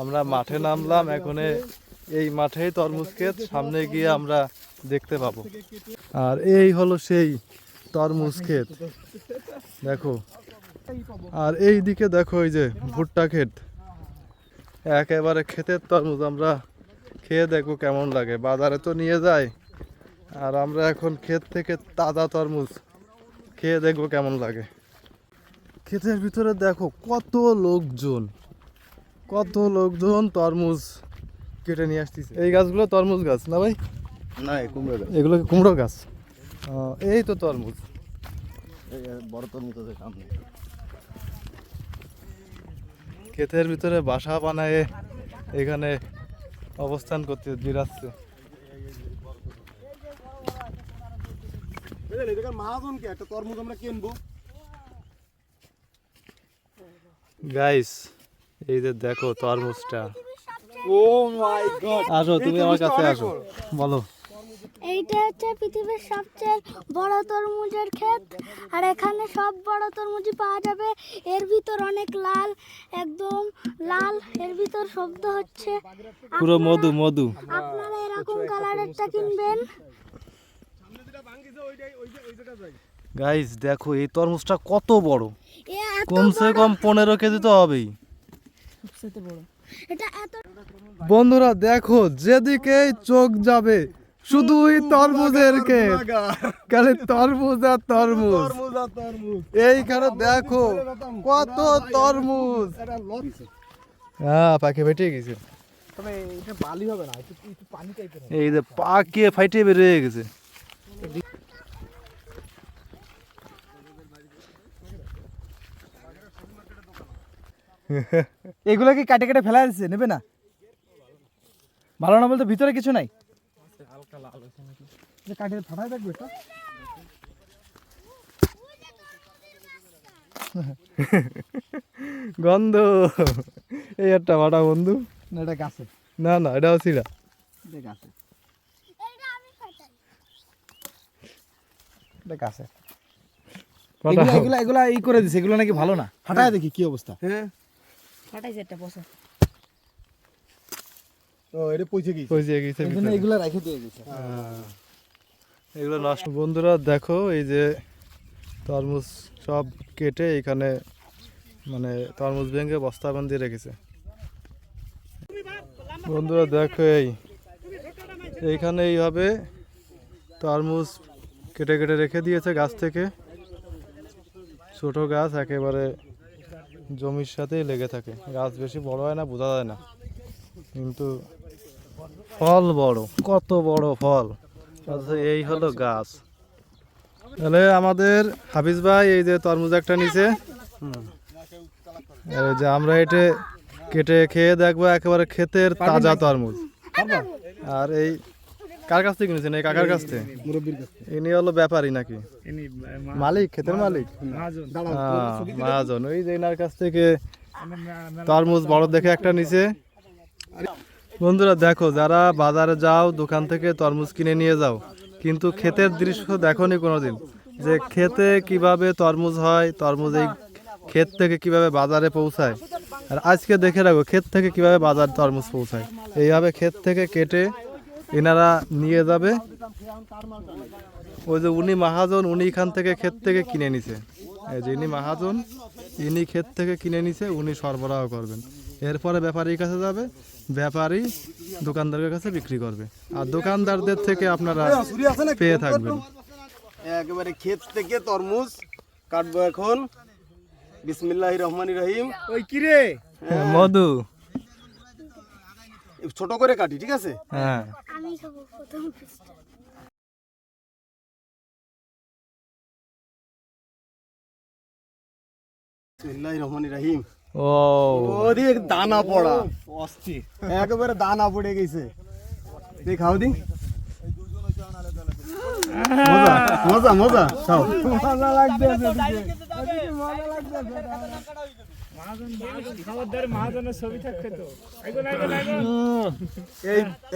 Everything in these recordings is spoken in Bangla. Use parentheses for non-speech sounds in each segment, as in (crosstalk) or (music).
আমরা মাঠে নামলাম, এখন এই মাঠেই তরমুজ ক্ষেত, সামনে গিয়ে আমরা দেখতে পাবো। আর এই হলো সেই তরমুজ ক্ষেত। দেখো। আর এই দিকে দেখো এই যে ভুট্টা ক্ষেত। একেবারে ক্ষেতের তরমুজ, আমরা খেয়ে দেখব কেমন লাগে। বাজারে তো নিয়ে যায়। আর আমরা এখন ক্ষেত থেকে তাজা তরমুজ খেয়ে দেখব কেমন লাগে। ক্ষেতের ভিতরে দেখো কত লোকজন। কত লোকজন তরমুজ কেটে নিয়ে আসতেছে? এই গাছগুলো তরমুজ গাছ না ভাই? না এই কুমড়ো গাছ। এগুলো কুমড়ো গাছ? এই তো তরমুজ। এই বড় তরমুজ আছে সামনে। ক্ষেতের ভিতরে বাসা বানায় এখানে অবস্থান করতে বিরাচ্ছে। মহাজন কি? একটা তরমুজ আমরা কিনবো। গাইস এই যে দেখো তরমুজটা। Oh my god. আসো তুমি আমার কাছে আসো। বলো। এইটা হচ্ছে পৃথিবীর সবচেয়ে বড় তরমুজের ক্ষেত। আর এখানে সব বড় তরমুজই পাওয়া যাবে। এর ভিতর অনেক লাল একদম লাল। এর ভিতর শব্দ হচ্ছে পুরো মধু মধু। আপনারা এরকম কালারেরটা কিনবেন। গাইস দেখো এই তরমুজটা কত বড়। এ কমসে কম পনেরো কেজি তো হবেই। এটা এত বন্ধুরা দেখো যেদিকেই চোখ যাবে শুধুই তরমুজের ক্ষেত। খালি তরমুজ আর তরমুজ। এইখানে দেখো কত তরমুজ। হ্যাঁ পাখি ফেটে গেছে। তবে এটা বালি হবে না একটু একটু পানি টাইপের এই যে পাকিয়ে ফাইটে বেরিয়ে গেছে। (laughs) এগুলো কি কাটে কেটে ফেলা দিচ্ছে নেবে না? ভালো না বলতে ভিতরে কিছু নাই? কাটে ফাটাই থাকবে এটা গন্ধ। এই একটা বাটা বন্ধু। না এটা গাছে। না না এটাও ছিড়া এটা গাছে। এটা গাছে। এগুলা ই করে দিছে এগুলো নাকি ভালো না? ফাটাই দেখি কি অবস্থা। হ্যাঁ। ফাটাইছে একটা বসে ও এটা গেছে। গেছে এগুলা রেখে দিয়ে দিছে এগুলো নষ্ট। বন্ধুরা দেখো এই যে তরমুজ সব কেটে এখানে মানে তরমুজ ভেঙে বস্তা বান্ধিয়ে রেখেছে। বন্ধুরা দেখো এই। এইখানে এইভাবে তরমুজ কেটে কেটে রেখে দিয়েছে গাছ থেকে। ছোট গাছ একেবারে জমির সাথেই লেগে থাকে। গাছ বেশি বড় হয় না বোঝা যায় না। কিন্তু ফল বড় কত বড় ফল। এই হলো গাছ। তাহলে আমাদের হাফিজ ভাই এই যে তরমুজ একটা নিচে যে আমরা এটা কেটে খেয়ে দেখব একেবারে ক্ষেতের তাজা তরমুজ। আর এই কার কাছ থেকে কিনেছেন? এই কাকার কাছ থেকে? মুরব্বির কাছে ইনি হলো ব্যাপারী নাকি? মালিক ক্ষেতের মালিক? মহাজন। ওই যে এনার কাছ থেকে তরমুজ বড় দেখে একটা নিচে বন্ধুরা দেখো যারা বাজারে যাও দোকান থেকে তরমুজ কিনে নিয়ে যাও কিন্তু ক্ষেতের দৃশ্য দেখো দেখোনি কোনোদিন। যে ক্ষেতে কীভাবে তরমুজ হয় তরমুজ এই ক্ষেত থেকে কীভাবে বাজারে পৌঁছায়। আর আজকে দেখে রাখো ক্ষেত থেকে কীভাবে বাজার তরমুজ পৌঁছায়। এইভাবে ক্ষেত থেকে কেটে এনারা নিয়ে যাবে। ওই যে উনি মাহাজন উনি এখান থেকে ক্ষেত থেকে কিনে নিছে। এই যে ইনি মহাজন ইনি ক্ষেত থেকে কিনে নিছে উনি সরবরাহ করবেন। এরপরে ব্যাপারীর কাছে যাবে ব্যাপারী দোকানদারের কাছে বিক্রি করবে। আর দোকানদারদের থেকে আপনারা পেয়ে থাকবেন। একেবারে ক্ষেত থেকে তরমুজ কাটবো এখন। বিসমিল্লাহির রহমান রহিম। ওই কি রে? হ্যাঁ, মধু। ছোট করে কাটি ঠিক আছে? হ্যাঁ। আমি খাব প্রথম পিসটা বিসমিল্লাহির রহমানির রহিম ও ওদিক দানা পড়া। একেবারে দানা পড়ে গেছে। দেখ খাও দি। মজা মজা মজা। খাও। মজা লাগতেছে এই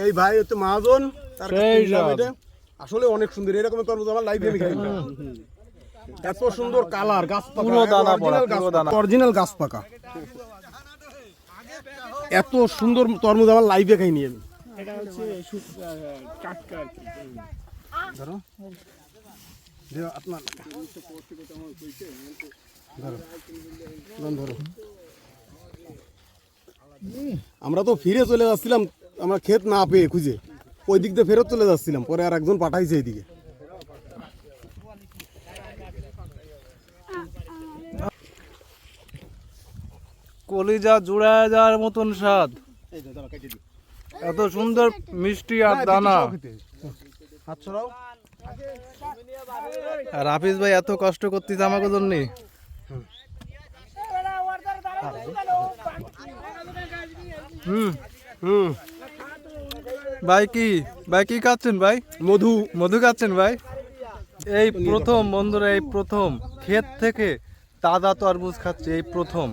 এই ভাই হচ্ছে মহাজন তার। আসলে অনেক সুন্দর এরকম তরমুজ আমার লাইফে আমি এত সুন্দর কালার গাছ পাকা। অরিজিনাল গাছ পাকা। এত সুন্দর তরমুজ আমার লাইফে খাইনি আমি। ধরো। আপনার। আমরা তো ফিরে চলে যাচ্ছিলাম আমরা ক্ষেত না পেয়ে খুঁজে। ওই দিক দিয়ে ফেরত চলে যাচ্ছিলাম পরে আর একজন পাঠাইছে এইদিকে। কলিজা জুড়ায় যাওয়ার মতন স্বাদ। এত সুন্দর মিষ্টি আর দানা। হাফিজ ভাই এত কষ্ট করতেছে আমাকে জন্য। হুম হুম। ভাই কি ভাই কি খাচ্ছেন ভাই? মধু। মধু খাচ্ছেন ভাই? এই প্রথম বন্ধুরা এই প্রথম। ক্ষেত থেকে তাজা তরমুজ খাচ্ছে এই প্রথম।